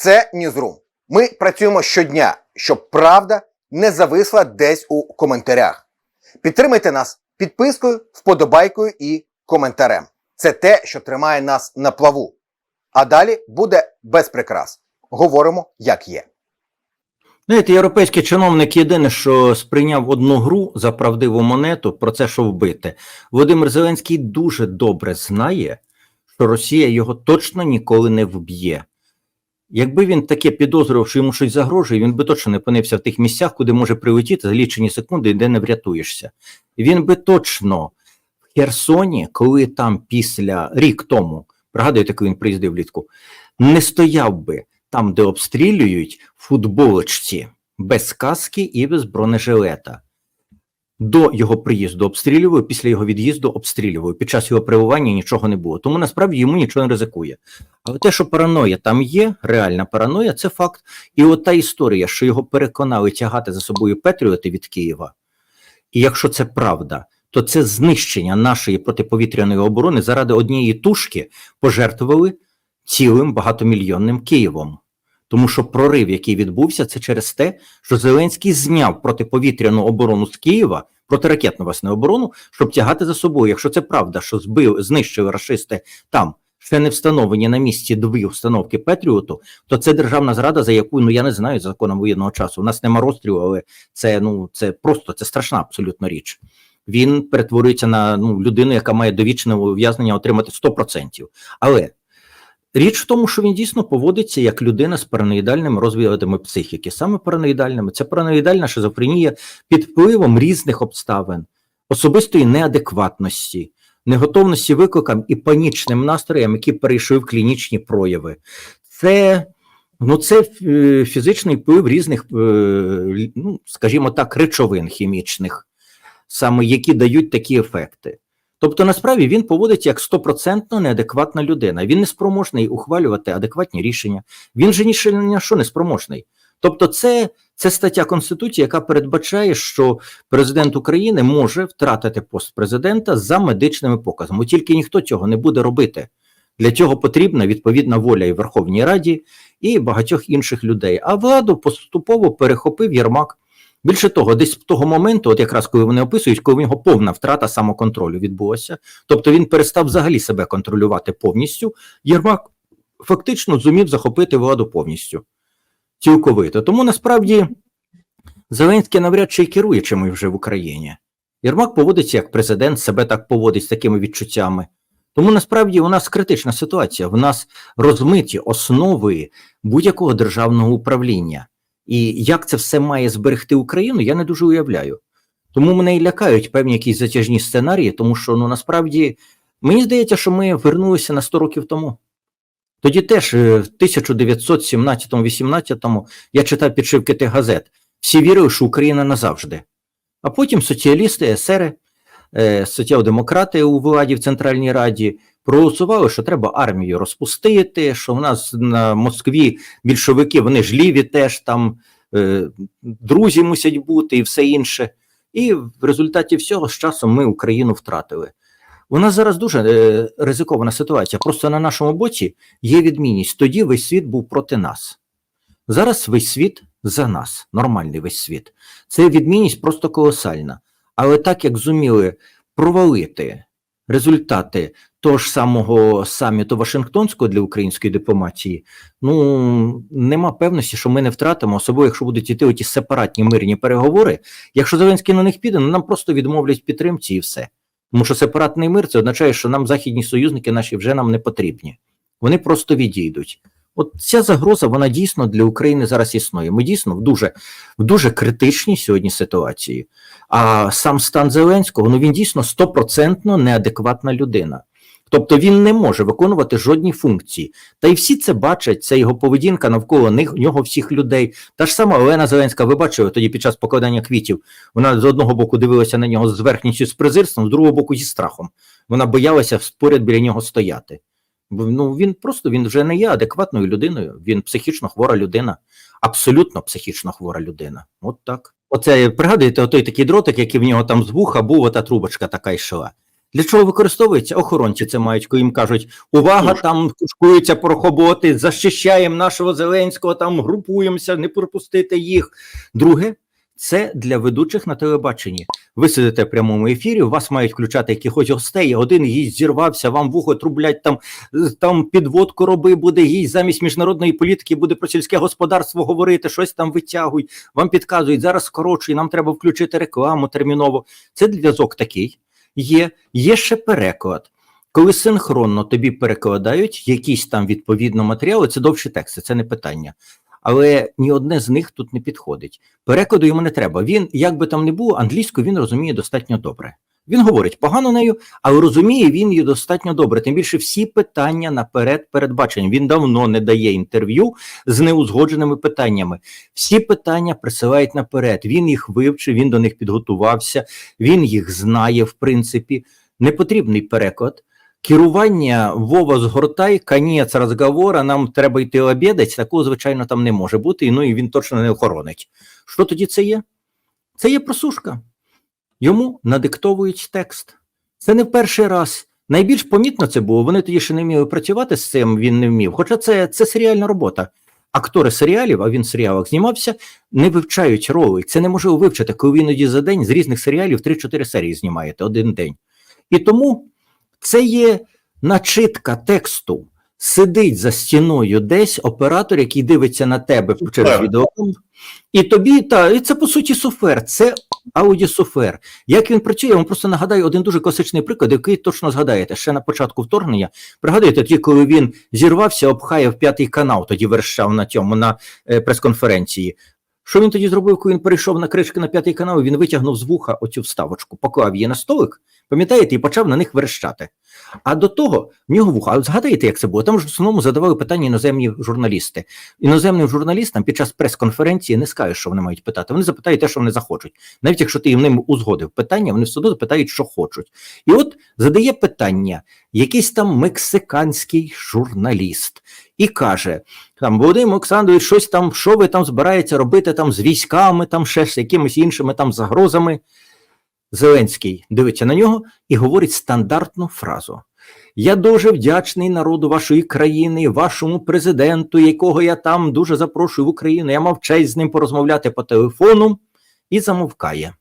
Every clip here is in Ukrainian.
Це Ньюзрум. Ми працюємо щодня, щоб правда не зависла десь у коментарях. Підтримайте нас підпискою, вподобайкою і коментарем. Це те, що тримає нас на плаву. А далі буде без прикрас. Говоримо, як є. Знаєте, європейський чиновник єдине, що сприйняв одну гру за правдиву монету про це, що вбити. Володимир Зеленський дуже добре знає, що Росія його точно ніколи не вб'є. Якби він таке підозрював, що йому щось загрожує, він би точно не опинився в тих місцях, куди може прилетіти за лічені секунди, де не врятуєшся. Він би точно в Херсоні, коли там після рік тому, пригадуєте, коли він приїздив влітку, не стояв би там, де обстрілюють футболочці без каски і без бронежилета. До його приїзду обстрілювали, після його від'їзду обстрілювали. Під час його перебування нічого не було. Тому насправді йому нічого не ризикує. Але те, що параноя там є, реальна параноя, це факт. І от та історія, що його переконали тягати за собою Петріоти від Києва. І якщо це правда, то це знищення нашої протиповітряної оборони заради однієї тушки пожертвували цілим багатомільйонним Києвом. Тому що прорив, який відбувся, це через те, що Зеленський зняв протиповітряну оборону з Києва, протиракетну власне оборону, щоб тягати за собою. Якщо це правда, що збив, знищили рашисти там, ще не встановлені на місці дві установки Петріоту, то це державна зрада, за яку ну я не знаю за законом воєнного часу. У нас нема розстрілу, але це ну це просто це страшна абсолютно річ. Він перетворюється на ну, людину, яка має довічне ув'язнення отримати 100%. Але Річ в тому, що він дійсно поводиться як людина з параноїдальними розвивами психіки. Саме параноїдальними. Це параноїдальна шизофренія під впливом різних обставин, особистої неадекватності, неготовності викликам і панічним настроям, які перейшли в клінічні прояви. Це ну, це е, фізичний вплив різних, е, ну, скажімо так, речовин хімічних, саме які дають такі ефекти. Тобто, насправді він поводиться як стопроцентно неадекватна людина. Він не спроможний ухвалювати адекватні рішення. Він же ні на що не спроможний. Тобто, це, це стаття Конституції, яка передбачає, що президент України може втратити пост президента за медичними показами. Тільки ніхто цього не буде робити. Для цього потрібна відповідна воля і Верховній Раді, і багатьох інших людей. А владу поступово перехопив Єрмак. Більше того, десь з того моменту, от якраз коли вони описують, коли в нього повна втрата самоконтролю відбулася, тобто він перестав взагалі себе контролювати повністю, Єрмак фактично зумів захопити владу повністю, цілковито. Тому насправді Зеленський навряд чи керує чимось вже в Україні. Єрмак поводиться як президент, себе так поводить з такими відчуттями. Тому насправді у нас критична ситуація. В нас розмиті основи будь-якого державного управління. І як це все має зберегти Україну, я не дуже уявляю. Тому мене і лякають певні якісь затяжні сценарії, тому що ну насправді мені здається, що ми вернулися на 100 років тому. Тоді теж е, в 1917-18 я читав підшивки тих газет. Всі вірили, що Україна назавжди. А потім соціалісти, есери, е, соціал-демократи у владі в Центральній Раді проголосували, що треба армію розпустити, що в нас на Москві більшовики, вони ж ліві теж там е, друзі мусять бути і все інше. І в результаті всього з часом ми Україну втратили. У нас зараз дуже е, ризикована ситуація. Просто на нашому боці є відмінність. Тоді весь світ був проти нас. Зараз весь світ за нас, нормальний весь світ. Це відмінність просто колосальна. Але так як зуміли провалити результати того ж самого саміту Вашингтонського для української дипломатії, ну нема певності, що ми не втратимо, особливо якщо будуть йти оті сепаратні мирні переговори. Якщо Зеленський на них піде, ну нам просто відмовлять підтримці і все. Тому що сепаратний мир це означає, що нам західні союзники наші вже нам не потрібні. Вони просто відійдуть. От ця загроза, вона дійсно для України зараз існує. Ми дійсно в дуже в дуже критичній сьогодні ситуації. А сам стан Зеленського, ну він дійсно стопроцентно неадекватна людина. Тобто він не може виконувати жодні функції. Та й всі це бачать, це його поведінка навколо них, нього всіх людей. Та ж сама Олена Зеленська, ви бачили тоді під час покладання квітів. Вона з одного боку дивилася на нього з верхністю з презирством, з другого боку зі страхом. Вона боялася поряд біля нього стояти. Ну він просто він вже не є адекватною людиною. Він психічно хвора людина, абсолютно психічно хвора людина. От так. Оце пригадуєте, отой такий дротик, який в нього там з вуха був, ота трубочка така йшла. Для чого використовується? Охоронці це мають, коли їм кажуть: увага, там кушкуються порохоботи, захищаємо нашого Зеленського, там групуємося, не пропустити їх. Друге, це для ведучих на телебаченні. Ви сидите в прямому ефірі, вас мають включати якихось гостей. Один гість зірвався, вам вухо трублять там, там підводку роби, буде гість замість міжнародної політики, буде про сільське господарство говорити, щось там витягують. Вам підказують, зараз скорочує, нам треба включити рекламу терміново. Це зв'язок такий. Є, є ще переклад. Коли синхронно тобі перекладають якісь там відповідно матеріали, це довші тексти, це не питання. Але ні одне з них тут не підходить. Перекладу йому не треба. Він, як би там не було, англійську він розуміє достатньо добре. Він говорить погано нею, але розуміє він її достатньо добре. Тим більше всі питання наперед передбачені. Він давно не дає інтерв'ю з неузгодженими питаннями. Всі питання присилають наперед. Він їх вивчив, він до них підготувався, він їх знає, в принципі. Непотрібний переклад. Керування Вова згортай, конець розговора, нам треба йти обідати, такого, звичайно, там не може бути, ну і він точно не охоронить. Що тоді це є? Це є просушка. Йому надиктовують текст. Це не перший раз. Найбільш помітно це було. Вони тоді ще не вміли працювати з цим, він не вмів. Хоча це, це серіальна робота. Актори серіалів, а він в серіалах знімався, не вивчають роли. Це неможливо вивчити, коли ви іноді за день з різних серіалів 3-4 серії знімаєте один день. І тому це є начитка тексту. Сидить за стіною десь оператор, який дивиться на тебе через відео. І тобі, та, і це по суті суфер, це аудіософер. Як він працює, я вам просто нагадаю один дуже класичний приклад, який точно згадаєте. Ще на початку вторгнення. Пригадуєте, тоді, коли він зірвався, обхаяв п'ятий канал, тоді верещав на цьому на е, прес-конференції. Що він тоді зробив, коли він перейшов на кришки на п'ятий канал? Він витягнув з вуха оцю вставочку, поклав її на столик, пам'ятаєте, і почав на них верещати. А до того в нього вуха. А згадайте, як це було? Там ж в основному задавали питання іноземні журналісти. Іноземним журналістам під час прес-конференції не скажуть, що вони мають питати. Вони запитають те, що вони захочуть. Навіть якщо ти їм ним узгодив питання, вони все одно запитають, що хочуть. І от задає питання якийсь там мексиканський журналіст і каже: там Володимир Олександрович, щось там, що ви там збираєте робити там з військами, там ще з якимись іншими там загрозами. Зеленський дивиться на нього і говорить стандартну фразу. Я дуже вдячний народу вашої країни, вашому президенту, якого я там дуже запрошую в Україну. Я мав честь з ним порозмовляти по телефону і замовкає.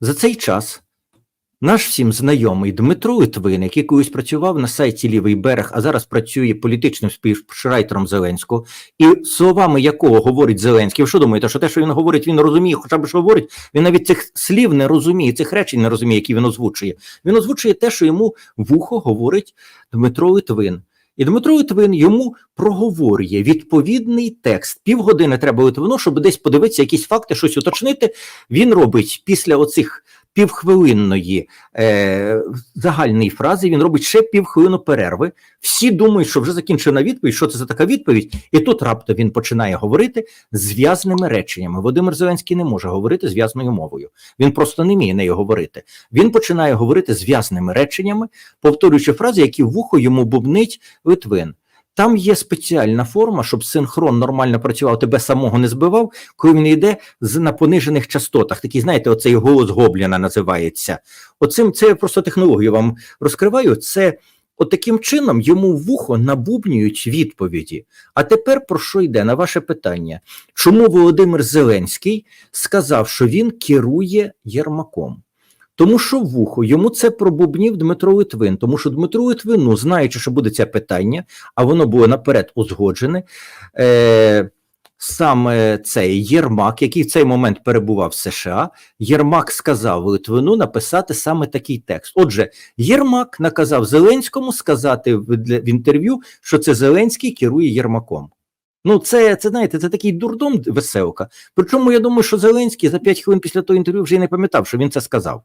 За цей час наш всім знайомий Дмитро Литвин, який колись працював на сайті Лівий берег, а зараз працює політичним співрайтером Зеленського, і словами якого говорить Зеленський, ви що думаєте, що те, що він говорить, він розуміє, хоча б що говорить, він навіть цих слів не розуміє, цих речень не розуміє, які він озвучує. Він озвучує те, що йому в ухо говорить Дмитро Литвин. І Дмитро Литвин йому проговорює відповідний текст. Півгодини треба Литвину, щоб десь подивитися якісь факти, щось уточнити. Він робить після оцих півхвилинної е, загальної фрази, він робить ще півхвилину перерви. Всі думають, що вже закінчена відповідь, що це за така відповідь, і тут раптом він починає говорити зв'язними реченнями. Володимир Зеленський не може говорити зв'язною мовою. Він просто не вміє нею говорити. Він починає говорити зв'язними реченнями, повторюючи фрази, які вухо йому бубнить Литвин. Там є спеціальна форма, щоб синхрон нормально працював, тебе самого не збивав, коли він йде з на понижених частотах. Такий, знаєте, оцей голос Гобліна називається. Оцим це я просто технологію вам розкриваю. Це от таким чином йому в вухо набубнюють відповіді. А тепер про що йде на ваше питання? Чому Володимир Зеленський сказав, що він керує Єрмаком? Тому що вухо йому це пробубнів Дмитро Литвин, тому що Дмитро Литвину, знаючи, що буде це питання, а воно було наперед узгоджене. Е, Саме цей Єрмак, який в цей момент перебував в США, Єрмак сказав Литвину написати саме такий текст. Отже, Єрмак наказав Зеленському сказати в, в інтерв'ю, що це Зеленський керує Єрмаком. Ну, це, це знаєте, це такий дурдом веселка. Причому я думаю, що Зеленський за 5 хвилин після того інтерв'ю вже й не пам'ятав, що він це сказав.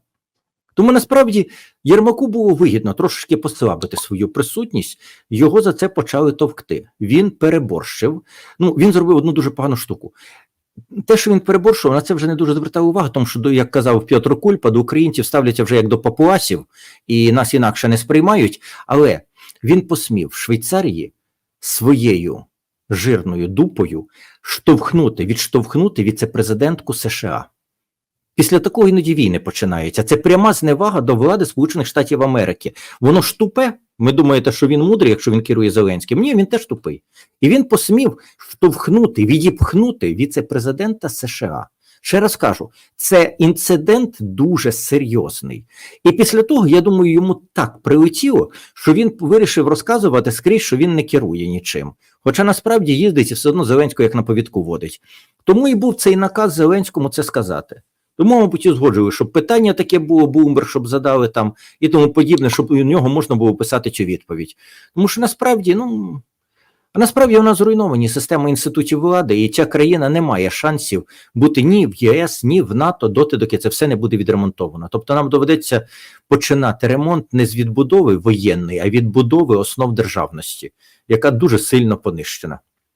Тому насправді Єрмаку було вигідно трошечки послабити свою присутність, його за це почали товкти. Він переборщив. Ну, він зробив одну дуже погану штуку. Те, що він переборщив, на це вже не дуже звертав увагу, тому що, як казав Петр Кульпа, до українців ставляться вже як до папуасів, і нас інакше не сприймають. Але він посмів Швейцарії своєю жирною дупою штовхнути, відштовхнути віце-президентку США. Після такого іноді війни починаються. Це пряма зневага до влади Сполучених Штатів Америки. Воно ж тупе. Ви думаєте, що він мудрий, якщо він керує Зеленським? Ні, він теж тупий. І він посмів штовхнути, відіпхнути віце-президента США. Ще раз кажу, це інцидент дуже серйозний. І після того, я думаю, йому так прилетіло, що він вирішив розказувати скрізь, що він не керує нічим. Хоча насправді їздить і все одно Зеленського як на повідку водить. Тому і був цей наказ Зеленському це сказати. Тому, мабуть, і згоджую, щоб питання таке було бумер, щоб задали там і тому подібне, щоб у нього можна було писати цю відповідь. Тому що насправді, ну. А насправді вона зруйновані система інститутів влади, і ця країна не має шансів бути ні в ЄС, ні в НАТО, доти, доки це все не буде відремонтовано. Тобто нам доведеться починати ремонт не з відбудови воєнної, а відбудови основ державності, яка дуже сильно понищена.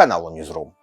каналу Newsroom.